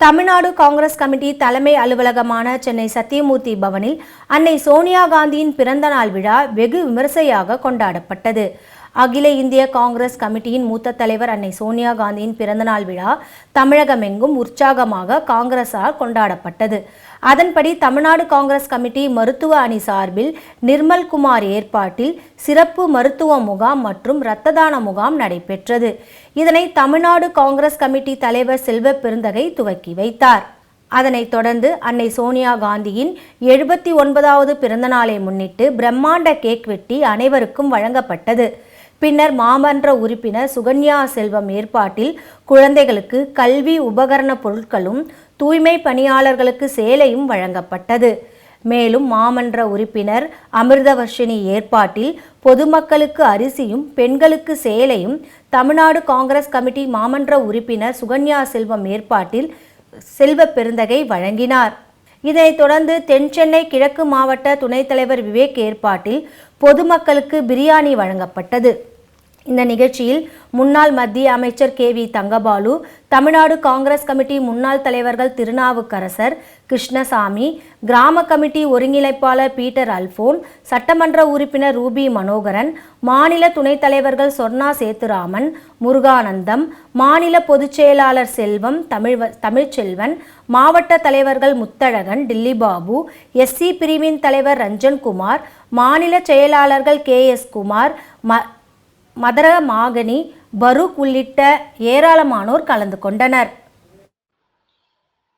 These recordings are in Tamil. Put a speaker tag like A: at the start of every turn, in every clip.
A: தமிழ்நாடு காங்கிரஸ் கமிட்டி தலைமை அலுவலகமான சென்னை சத்தியமூர்த்தி பவனில் அன்னை சோனியா காந்தியின் பிறந்தநாள் விழா வெகு விமர்சையாக கொண்டாடப்பட்டது. அகில இந்திய காங்கிரஸ் கமிட்டியின் மூத்த தலைவர் அன்னை சோனியா காந்தியின் பிறந்தநாள் விழா தமிழகமெங்கும் உற்சாகமாக காங்கிரஸால் கொண்டாடப்பட்டது. அதன்படி தமிழ்நாடு காங்கிரஸ் கமிட்டி மருத்துவ அணி சார்பில் நிர்மல் குமார் ஏற்பாட்டில் சிறப்பு மருத்துவ முகாம் மற்றும் இரத்த தான முகாம் நடைபெற்றது. இதனை தமிழ்நாடு காங்கிரஸ் கமிட்டி தலைவர் செல்வ பெருந்தகை துவக்கி வைத்தார். அதனைத் தொடர்ந்து அன்னை சோனியா காந்தியின் எழுபத்தி ஒன்பதாவது பிறந்தநாளை முன்னிட்டு பிரம்மாண்ட கேக் வெட்டி அனைவருக்கும் வழங்கப்பட்டது. பின்னர் மாமன்ற உறுப்பினர் சுகன்யா செல்வம் ஏற்பாட்டில் குழந்தைகளுக்கு கல்வி உபகரண பொருட்களும் தூய்மை பணியாளர்களுக்கு சேலையும் வழங்கப்பட்டது. மேலும் மாமன்ற உறுப்பினர் அமிர்தவர்ஷினி ஏற்பாட்டில் பொதுமக்களுக்கு அரிசியும் பெண்களுக்கு சேலையும் தமிழ்நாடு காங்கிரஸ் கமிட்டி மாமன்ற உறுப்பினர் சுகன்யா செல்வம் ஏற்பாட்டில் செல்வ பெருந்தகை வழங்கினார். இதனைத் தொடர்ந்து தென்சென்னை கிழக்கு மாவட்ட துணைத் தலைவர் விவேக் ஏற்பாட்டில் பொதுமக்களுக்கு பிரியாணி வழங்கப்பட்டது. இந்த நிகழ்ச்சியில் முன்னாள் மத்திய அமைச்சர் K V Thangabalu Tamil Nadu Congress committee முன்னாள் தலைவர்கள் திருநாவுக்கரசர் கிருஷ்ணசாமி கிராம கமிட்டி ஒருங்கிணைப்பாளர் பீட்டர் அல்போன் சட்டமன்ற உறுப்பினர் ரூபி மனோகரன் மாநில துணைத் தலைவர்கள் சொர்ணா சேத்துராமன் முருகானந்தம் மாநில பொதுச் செயலாளர் செல்வம் தமிழ் தமிழ்ச்செல்வன் மாவட்ட தலைவர்கள் முத்தழகன் டில்லி பாபு எஸ்சி பிரிவின் தலைவர் ரஞ்சன்குமார் மாநில செயலாளர்கள் கே எஸ் குமார் ம மதர மாகனி பரூக் உள்ளிட்ட ஏராளமானோர் கலந்து கொண்டனர்.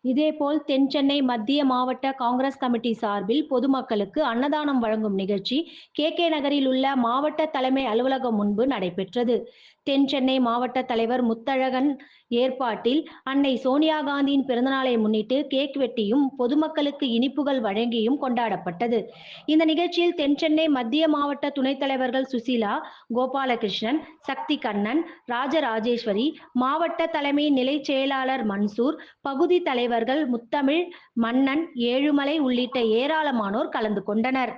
A: இதேபோல் தென் சென்னை மத்திய மாவட்ட காங்கிரஸ் கமிட்டி சார்பில் பொதுமக்களுக்கு அன்னதானம் வழங்கும் நிகழ்ச்சி கே கே நகரில் உள்ள மாவட்ட தலைமை அலுவலகம் முன்பு நடைபெற்றது. தென் சென்னை மாவட்ட தலைவர் முத்தழகன் ஏற்பாட்டில் அன்னை சோனியா காந்தியின் பிறந்தநாளை முன்னிட்டு கேக் வெட்டியும் பொதுமக்களுக்கு இனிப்புகள் வழங்கியும் கொண்டாடப்பட்டது. இந்த நிகழ்ச்சியில் தென் சென்னை மத்திய மாவட்ட துணைத் தலைவர்கள் சுசீலா கோபாலகிருஷ்ணன் சக்தி கண்ணன் ராஜராஜேஸ்வரி மாவட்ட தலைமை நிலை செயலாளர் மன்சூர் பகுதி தலைவர்கள் முத்தமிழ் மன்னன் ஏழுமலை உள்ளிட்ட ஏராளமானோர் கலந்து கொண்டனர்.